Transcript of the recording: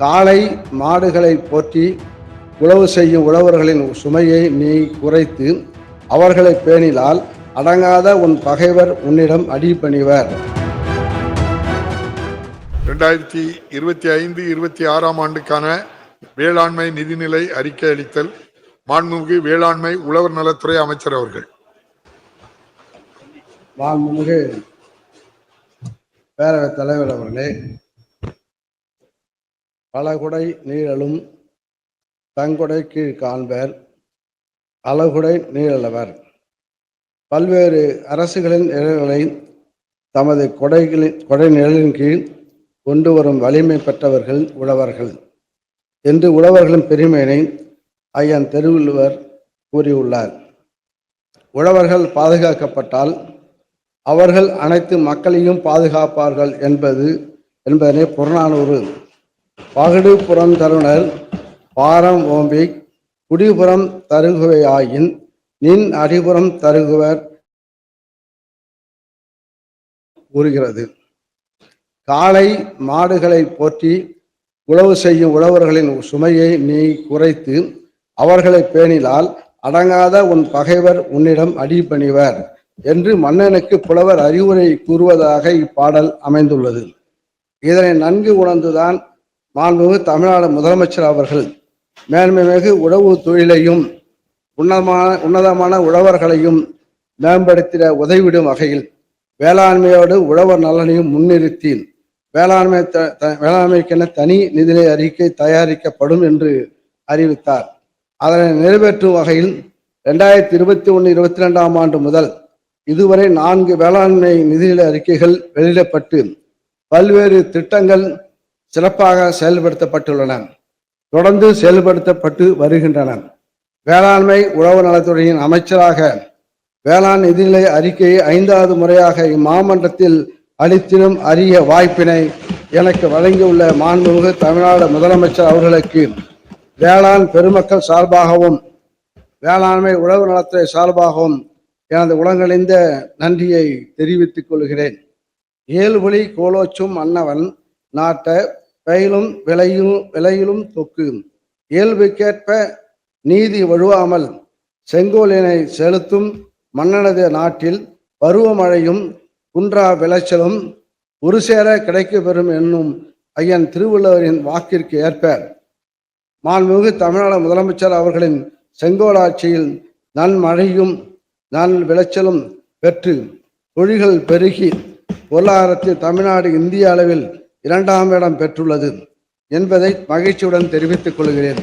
காளை மாடுகளை போற்றி உழவு செய்யும் உழவர்களின் சுமையை நீ குறைத்து அவர்களை பேணினால் அடங்காத உன் பகைவர் உன்னிடம் அடிபணிவர் ரெண்டாயிரத்தி இருபத்தி ஐந்து இருபத்தி ஆறாம் ஆண்டுக்கான வேளாண்மை நிதிநிலை அறிக்கை அளித்தல் மாண்புமிகு வேளாண்மை உழவர் நலத்துறை அமைச்சர் அவர்கள். மாண்புமிகு பேரவைத் தலைவர் அவர்களே பலகுடை நீழலும் தங்குடை கீழ் காண்பர் அழகுடை நீழலவர். பல்வேறு அரசுகளின் நிழல்களை தமது கொடைகளின் கொடை நிழலின் கீழ் கொண்டு வரும் வலிமை பெற்றவர்கள் உழவர்கள் என்று உழவர்களின் பெருமையினை ஐயன் திருவள்ளுவர் கூறியுள்ளார். உழவர்கள் பாதுகாக்கப்பட்டால் அவர்கள் அனைத்து மக்களையும் பாதுகாப்பார்கள் என்பது என்பதனை புறநானூறு பகடுபுறம் தருணர் பாரம் ஓம்பி குடிபுறம் தருகுவையாயின் நின் அடிபுறம் தருகுவர் கூறுகிறது. காளை மாடுகளை போற்றி உழவு செய்யும் உழவர்களின் சுமையை நீ குறைத்து அவர்களை பேணினால் அடங்காத உன் பகைவர் உன்னிடம் அடிபணிவர் என்று மன்னனுக்கு புலவர் அறிவுரை கூறுவதாக இப்பாடல் அமைந்துள்ளது. இதனை நன்கு உணர்ந்துதான் மாண்புமிகு தமிழ்நாடு முதலமைச்சர் அவர்கள் மேன்மைமிகு உழவு தொழிலையும் உன்னதமான உன்னதமான உழவர்களையும் மேம்படுத்திட உதவிடும் வகையில் வேளாண்மையோடு உழவர் நலனையும் முன்னிறுத்தி வேளாண்மை த- த- வேளாண்மைக்கென தனி நிதிநிலை அறிக்கை தயாரிக்கப்படும் என்று அறிவித்தார். அதனை நிறைவேற்றும் வகையில் ரெண்டாயிரத்தி இருபத்தி ஒன்று இருபத்தி ரெண்டாம் ஆண்டு முதல் இதுவரை நான்கு வேளாண்மை நிதிநிலை அறிக்கைகள் வெளியிடப்பட்டு பல்வேறு திட்டங்கள் சிறப்பாக செயல்படுத்தப்பட்டுள்ளன. தொடர்ந்து செயல்படுத்தப்பட்டு வருகின்றன. வேளாண்மை உழவு நலத்துறையின் அமைச்சராக வேளாண் நிதிநிலை அறிக்கையை ஐந்தாவது முறையாக இம்மாமன்றத்தில் அளித்திடும் அரிய வாய்ப்பினை எனக்கு வழங்கியுள்ள மாண்புமிகு தமிழ்நாடு முதலமைச்சர் அவர்களுக்கு வேளாண் பெருமக்கள் சார்பாகவும் வேளாண்மை உழவு நலத்துறை சார்பாகவும் எனது உலகழிந்த நன்றியை தெரிவித்துக் கொள்கிறேன். ஏழ்வழி கோலோச்சும் மன்னவன் நாட்ட பயிலும் விளையும் விலையிலும் தொக்கு. இயல்புக்கேற்ப நீதி வழுவாமல் செங்கோலினை செலுத்தும் மன்னனது நாட்டில் பருவமழையும் குன்றா விளைச்சலும் ஒரு சேர கிடைக்கப்பெறும் என்னும் ஐயன் திருவள்ளுவரின் வாக்கிற்கு ஏற்ப மாண்புமிகு தமிழ்நாடு முதலமைச்சர் அவர்களின் செங்கோலாட்சியில் நன் மழையும் நன் விளைச்சலும் பெற்று தொழில்கள் பெருகி பொருளாதாரத்தில் தமிழ்நாடு இந்திய அளவில் இரண்டாம் இடம் பெற்றுள்ளது என்பதை மகிழ்ச்சியுடன் தெரிவித்துக் கொள்கிறேன்.